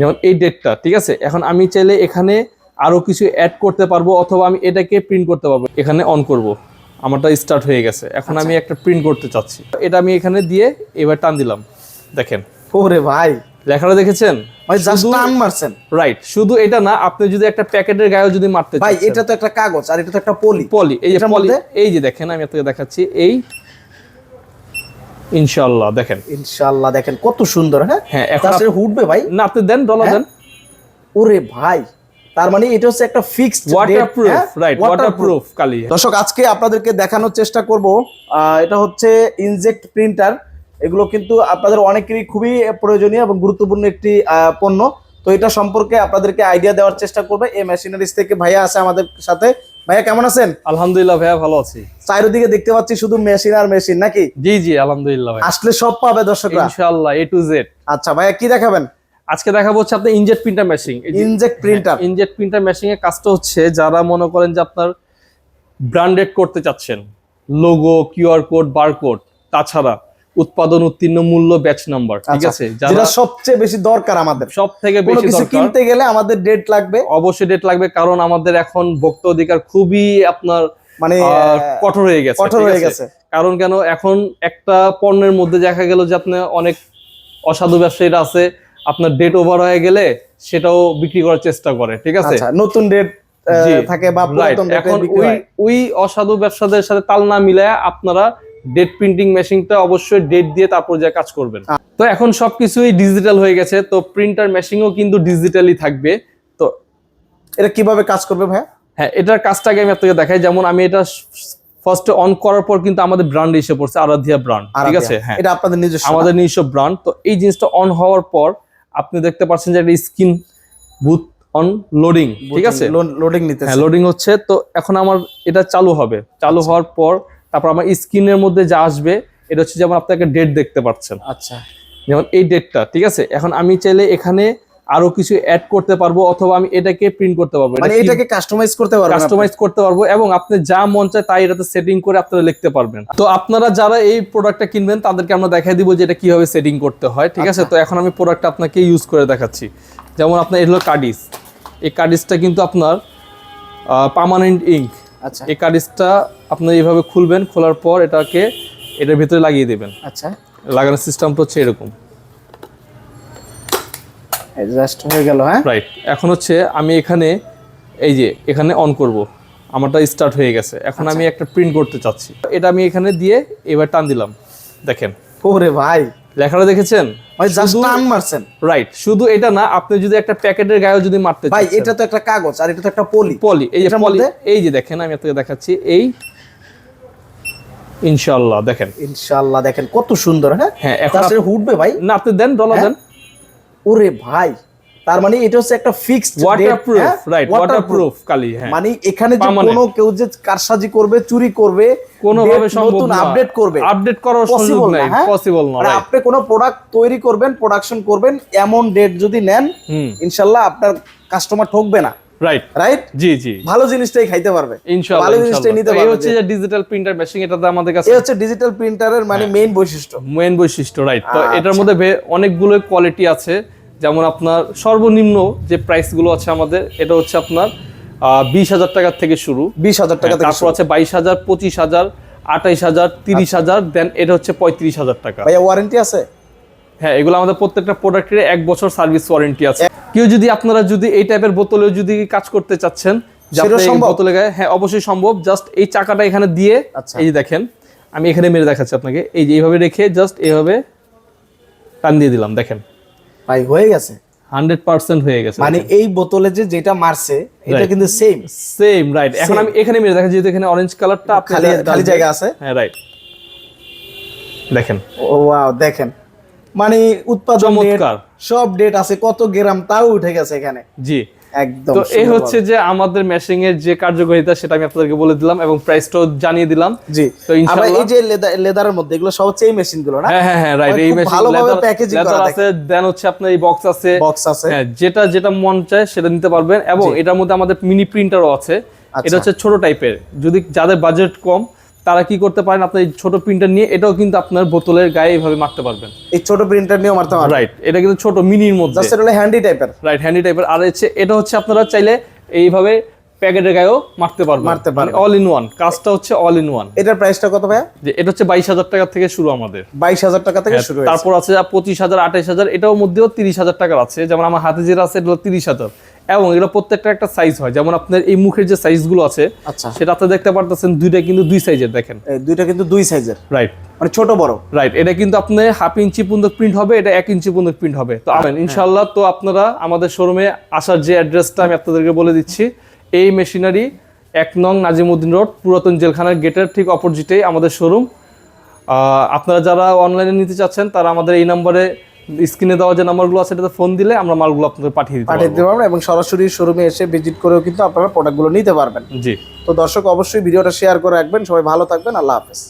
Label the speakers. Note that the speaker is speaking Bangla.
Speaker 1: যেমন এই ডেটটা ঠিক আছে? এখন আমি চাইলে এখানে আরও কিছু অ্যাড করতে পারব অথবা আমি এটাকে প্রিন্ট করতে পারব। এখানে অন করব। আমারটা স্টার্ট হয়ে গেছে। এখন আমি একটা প্রিন্ট করতে চাচ্ছি। এটা আমি এখানে দিয়ে এবার টান দিলাম। দেখেন।
Speaker 2: ওরে ভাই।
Speaker 1: লেখাটা দেখেছেন?
Speaker 2: ভাই জাস্ট টান মারছেন।
Speaker 1: রাইট শুধু এটা না আপনি যদি একটা প্যাকেটের গায়ে যদি মারতে
Speaker 2: ভাই এটা তো একটা কাগজ আর এটা তো একটা পলি।
Speaker 1: পলি এই যে
Speaker 2: এটার
Speaker 1: পলি এই যে দেখেন আমি আপনাকে দেখাচ্ছি এই ইনশাআল্লাহ দেখেন।
Speaker 2: ইনশাআল্লাহ দেখেন কত সুন্দর হ্যাঁ?
Speaker 1: হ্যাঁ, এখন
Speaker 2: ভাই।
Speaker 1: না আপনি দেন ডলার
Speaker 2: হ্যাঁ?
Speaker 1: দেন।
Speaker 2: ওরে ভাই তার মানে এটা হচ্ছে একটা ফিক্সড
Speaker 1: ওয়াটারপ্রুফ রাইট ওয়াটারপ্রুফ কালি।
Speaker 2: দর্শক আজকে আপনাদেরকে দেখানোর চেষ্টা করব এটা হচ্ছে ইনজেক্ট প্রিন্টার এগুলো কিন্তু আপনাদের অনেকেরই খুবই প্রয়োজনীয় এবং গুরুত্বপূর্ণ একটি পণ্য। তো এটা সম্পর্কে আপনাদেরকে আইডিয়া দেওয়ার চেষ্টা করবে। এই মেশিনারিজ থেকে ভাইয়া আছে আমাদের সাথে। ভাইয়া কেমন আছেন?
Speaker 1: আলহামদুলিল্লাহ ভাইয়া ভালো আছি।
Speaker 2: চারিদিকে দেখতে পাচ্ছি শুধু মেশিন আর মেশিন নাকি?
Speaker 1: জি জি আলহামদুলিল্লাহ ভাই
Speaker 2: আসলে সব পাবে দর্শকরা।
Speaker 1: ইনশাআল্লাহ এ টু জেড
Speaker 2: আচ্ছা ভাইয়া কি দেখাবেন?
Speaker 1: আজকে দেখাবো হচ্ছে আপনার inkjet printer machine
Speaker 2: inject printer
Speaker 1: inkjet printer machine এর কাজটা হচ্ছে যারা মনে করেন যে আপনার ব্র্যান্ডেড করতে চাচ্ছেন লোগো কিউআর কোড বারকোড তাছাড়া উৎপাদন উত্তীর্ণ মূল্য ব্যাচ নাম্বার ঠিক আছে?
Speaker 2: যেটা
Speaker 1: যারা
Speaker 2: সবচেয়ে বেশি দরকার আমাদের।
Speaker 1: সব থেকে বেশি
Speaker 2: কিছু কিনতে গেলে আমাদের ডেট লাগবে।
Speaker 1: অবশ্যই ডেট লাগবে কারণ আমাদের এখন ভোক্তা অধিকার খুবই আপনার
Speaker 2: মানে
Speaker 1: কঠোর হয়ে গেছে
Speaker 2: কঠোর হয়ে গেছে।
Speaker 1: কারণ কেন এখন একটা পণ্যের মধ্যে দেখা গেল যে আপনি অনেক অসাধু ব্যবসায়ীরা আছে আপনার ডেট ওভার হয়ে গেলে সেটাও বিক্রি করার চেষ্টা করে ঠিক আছে?
Speaker 2: আচ্ছা নতুন ডেট থাকে বা
Speaker 1: এখন ওই ওই অসাধু ব্যবসাদের সাথে তাল না মিলায় আপনারা ডেট প্রিন্টিং মেশিনটা অবশ্যই ডেট দিয়ে তারপর যা কাজ করবেন। তো এখন সবকিছুই ডিজিটাল হয়ে গেছে তো প্রিন্টার মেশিনও কিন্তু ডিজিটালি থাকবে। তো
Speaker 2: এটা কীভাবে কাজ করবে ভাইয়া?
Speaker 1: হ্যাঁ এটার কাজটাকে আমি আপনাকে দেখাই। যেমন আমি এটা ফার্স্টে অন করার পর কিন্তু আমাদের ব্র্যান্ড এসে পড়ছে আরাধিয়া ব্র্যান্ড ঠিক আছে? হ্যাঁ।
Speaker 2: এটা আপনাদের নিজস্ব।
Speaker 1: আমাদের নিজস্ব ব্র্যান্ড তো এই জিনিসটা অন হওয়ার পর আপনি দেখতে পাচ্ছেন যে একটা স্ক্রিন বুথ অন লোডিং ঠিক আছে?
Speaker 2: লোডিং নিতে
Speaker 1: হ্যাঁ লোডিং হচ্ছে। তো এখন আমার এটা চালু হবে। চালু হওয়ার পর তারপর আমার স্ক্রিনের মধ্যে যা আসবে এটা হচ্ছে যেমন আপনাকে ডেট দেখতে পাচ্ছেন।
Speaker 2: আচ্ছা।
Speaker 1: যেমন এই ডেটটা ঠিক আছে? এখন আমি চাইলে এখানে আরও কিছু অ্যাড করতে পারব অথবা আমি এটাকে প্রিন্ট করতে পারব।
Speaker 2: মানে এটাকে কাস্টমাইজ করতে আপনি?
Speaker 1: কাস্টমাইজ করতে পারব এবং আপনি যা মন চায় তাই এটাতে সেটিং করে আপনারা লিখতে পারবেন। তো আপনারা যারা এই প্রোডাক্টটা কিনবেন তাদেরকে আমরা দেখাই দিব যে এটা কীভাবে সেটিং করতে হয় ঠিক আছে?
Speaker 2: আচ্ছা।
Speaker 1: তো এখন আমি প্রোডাক্টটা আপনাকে ইউজ করে দেখাচ্ছি। যেমন আপনার এটা হলো কার্ডিস এই কার্ডিসটা কিন্তু আপনার পার্মানেন্ট ইঙ্ক
Speaker 2: আচ্ছা।
Speaker 1: এই কার্ডিসটা আপনি এইভাবে খুলবেন খোলার পর এটাকে এটার ভিতরে লাগিয়ে দেবেন।
Speaker 2: আচ্ছা।
Speaker 1: লাগানোর সিস্টেমটা হচ্ছে এরকম।
Speaker 2: জাস্ট হয়ে গেল হ্যাঁ?
Speaker 1: রাইট এখন হচ্ছে আমি এখানে এই যে এখানে অন করব। আমারটা স্টার্ট হয়ে গেছে। এখন আমি একটা প্রিন্ট করতে চাচ্ছি। এটা আমি এখানে দিয়ে এবার টান দিলাম। দেখেন।
Speaker 2: ওরে ভাই।
Speaker 1: লেখাটা দেখেছেন?
Speaker 2: ভাই জাস্ট টান মারছেন।
Speaker 1: রাইট শুধু এটা না আপনি যদি একটা প্যাকেটের গায়ে যদি মারতে
Speaker 2: ভাই এটা তো একটা কাগজ আর এটা তো একটা পলি।
Speaker 1: পলি। এই যে পলি এই যে দেখেন আমি আপনাকে দেখাচ্ছি। এই ইনশাআল্লাহ দেখেন।
Speaker 2: ইনশাআল্লাহ দেখেন কত সুন্দর হ্যাঁ?
Speaker 1: হ্যাঁ এখন
Speaker 2: উঠবে ভাই।
Speaker 1: না আপনি দেন ডলার
Speaker 2: হ্যাঁ?
Speaker 1: দেন।
Speaker 2: ওরে ভাই তার মানে এটা হচ্ছে একটা ফিক্সড
Speaker 1: ওয়াটারপ্রুফ রাইট ওয়াটারপ্রুফ কালি হ্যাঁ।
Speaker 2: মানে এখানে যে কোনো কেউ যে কারসাজি করবে চুরি করবে date
Speaker 1: সম্ভব
Speaker 2: নতুন
Speaker 1: না।
Speaker 2: আপডেট করবে।
Speaker 1: আপডেট করার সুযোগ
Speaker 2: পসিবল
Speaker 1: নাই
Speaker 2: না হ্যাঁ?
Speaker 1: পসিবল না
Speaker 2: মানে আপনি কোনো প্রোডাক্ট তৈরি করবেন প্রোডাকশন করবেন এমন ডেট যদি নেন
Speaker 1: হুম।
Speaker 2: ইনশাল্লাহ আপনার কাস্টমার ঠকবে না।
Speaker 1: রাইট
Speaker 2: রাইট
Speaker 1: জি জি।
Speaker 2: ভালো জিনিসটাই খাইতে পারবে।
Speaker 1: ইনশাআল্লাহ
Speaker 2: ভালো জিনিসটাই নিতে
Speaker 1: ইনশাআল্লাহ। এই হচ্ছে যে ডিজিটাল প্রিন্টার মেশিন এটাতে আমাদের কাছে
Speaker 2: এই হচ্ছে ডিজিটাল প্রিন্টারের মানে
Speaker 1: হ্যাঁ।
Speaker 2: মেইন বৈশিষ্ট্য।
Speaker 1: মেন বৈশিষ্ট্য রাইট তো
Speaker 2: আচ্ছা।
Speaker 1: এটার মধ্যে অনেকগুলো কোয়ালিটি আছে। যেমন আপনার সর্বনিম্ন যে প্রাইসগুলো আছে আমাদের এটা হচ্ছে আপনার বিশ হাজার টাকার থেকে শুরু।
Speaker 2: বিশ হাজার টাকা
Speaker 1: হ্যাঁ, তারপর আছে বাইশ হাজার পঁচিশ হাজার আঠাইশ হাজার তিরিশ হাজার দেন এটা হচ্ছে পঁয়ত্রিশ হাজার টাকা।
Speaker 2: ভাইয়া ওয়ারেন্টি আছে?
Speaker 1: হ্যাঁ এগুলো আমাদের প্রত্যেকটা প্রোডাক্টের এক বছর সার্ভিস ওয়ারেন্টি আছে। কেউ যদি আপনারা যদি এই টাইপের বোতলে যদি কাজ করতে চাচ্ছেন? বোতলে গায়ে হ্যাঁ অবশ্যই সম্ভব। জাস্ট এই চাকাটা এখানে দিয়ে
Speaker 2: আচ্ছা।
Speaker 1: এই যে দেখেন আমি এখানে মেরে দেখাচ্ছি আপনাকে। এই যে এইভাবে রেখে জাস্ট এইভাবে টান দিয়ে দিলাম দেখেন।
Speaker 2: ভাই হয়ে গেছে।
Speaker 1: হান্ড্রেড পার্সেন্ট হয়ে গেছে
Speaker 2: মানে এই বোতলে যে যেটা মারছে এটা কিন্তু সেম
Speaker 1: সেম রাইট এখন আমি এখানে মেরে দেখা যেহেতু এখানে অরেঞ্জ কালারটা
Speaker 2: খালি খালি জায়গা আছে?
Speaker 1: হ্যাঁ রাইট দেখেন।
Speaker 2: ও ওয়াও দেখেন। মানে উৎপাদন
Speaker 1: চমৎকার।
Speaker 2: সব ডেট আছে কত গ্রাম তাও উঠে গেছে এখানে।
Speaker 1: জি।
Speaker 2: একদম
Speaker 1: তো এই। হচ্ছে যে আমাদের মেশিং এর যে কার্যকারিতা সেটা আমি আপনাদেরকে বলে দিলাম এবং প্রাইসটাও জানিয়ে দিলাম।
Speaker 2: জি।
Speaker 1: তো ইনশাআল্লাহ
Speaker 2: এই যে লেদারের মধ্যে এগুলো সব হচ্ছে এই মেশিনগুলো না?
Speaker 1: হ্যাঁ হ্যাঁ হ্যাঁ রাইট
Speaker 2: মানে
Speaker 1: এই মেশিন
Speaker 2: ভালোভাবে packaging করা
Speaker 1: আছে দেন হচ্ছে আপনার এই বক্স আছে।
Speaker 2: বক্স আছে।
Speaker 1: হ্যাঁ যেটা যেটা মন চায় সেটা নিতে পারবেন। এবং এটার মধ্যে আমাদের মিনি প্রিন্টারও আছে।
Speaker 2: আচ্ছা।
Speaker 1: এটা হচ্ছে ছোট টাইপের যদি যাদের বাজেট কম তারা কি করতে পারেন? আপনার এই ছোট প্রিন্টার নিয়ে এটাও কিন্তু আপনার বোতলের গায়ে এইভাবে মারতে পারবেন।
Speaker 2: এই ছোট প্রিন্টার নিয়েও মারতে পারবেন।
Speaker 1: রাইট এটা কিন্তু ছোট মিনির মধ্যে।
Speaker 2: জাস্ট এটা হলো হ্যান্ডি টাইপের
Speaker 1: রাইট হ্যান্ডি টাইপের আর হচ্ছে এটা হচ্ছে আপনারা চাইলে এইভাবে প্যাকেটের গায়েও মারতে পারবেন।
Speaker 2: মারতে পারবেন।
Speaker 1: অল ইন ওয়ান কাজটা হচ্ছে অল ইন ওয়ান
Speaker 2: এটার প্রাইসটা কত ভাইয়া?
Speaker 1: যে এটা হচ্ছে বাইশ হাজার টাকা থেকে শুরু আমাদের।
Speaker 2: বাইশ হাজার টাকা থেকে
Speaker 1: হ্যাঁ,
Speaker 2: শুরু
Speaker 1: তারপর আছে পঁচিশ হাজার আঠাইশ হাজার এটাও মধ্যেও তিরিশ হাজার টাকার আছে। যেমন আমার হাতে যেটা আছে এটা হলো তিরিশ হাজার। এবং এটা প্রত্যেকটা একটা সাইজ হয়। যেমন আপনার এই মুখের যে সাইজগুলো আছে
Speaker 2: আচ্ছা।
Speaker 1: সেটা আপনি দেখতে পারতেছেন দুইটা কিন্তু দুই সাইজের দেখেন।
Speaker 2: দুইটা কিন্তু দুই সাইজের
Speaker 1: রাইট
Speaker 2: মানে ছোট বড়।
Speaker 1: রাইট এটা কিন্তু আপনার হাফ ইঞ্চি পর্যন্ত প্রিন্ট হবে এটা এক ইঞ্চি পর্যন্ত প্রিন্ট হবে। তো আবেন ইনশাল্লাহ তো আপনারা আমাদের শোরুমে আসার যে অ্যাড্রেসটা আমি আপনাদেরকে বলে দিচ্ছি এই মেশিনারি এক নং নাজিমুদ্দিন রোড পুরাতন জেলখানার গেটের ঠিক অপোজিটেই আমাদের শোরুম আপনারা যারা অনলাইনে নিতে চাচ্ছেন তারা আমাদের এই নাম্বারে স্ক্রিনে দেওয়া যে নাম্বারগুলো আছে এটাতে ফোন দিলে আমরা মালগুলো আপনাদের পাঠিয়ে দিতে
Speaker 2: পাঠিয়ে দিতে পারবেন এবং সরাসরি শোরুমে এসে ভিজিট করেও কিন্তু আপনারা প্রোডাক্টগুলো নিতে পারবেন।
Speaker 1: জি।
Speaker 2: তো দর্শক অবশ্যই ভিডিওটা শেয়ার করে রাখবেন। সবাই ভালো থাকবেন। আল্লাহ হাফেজ।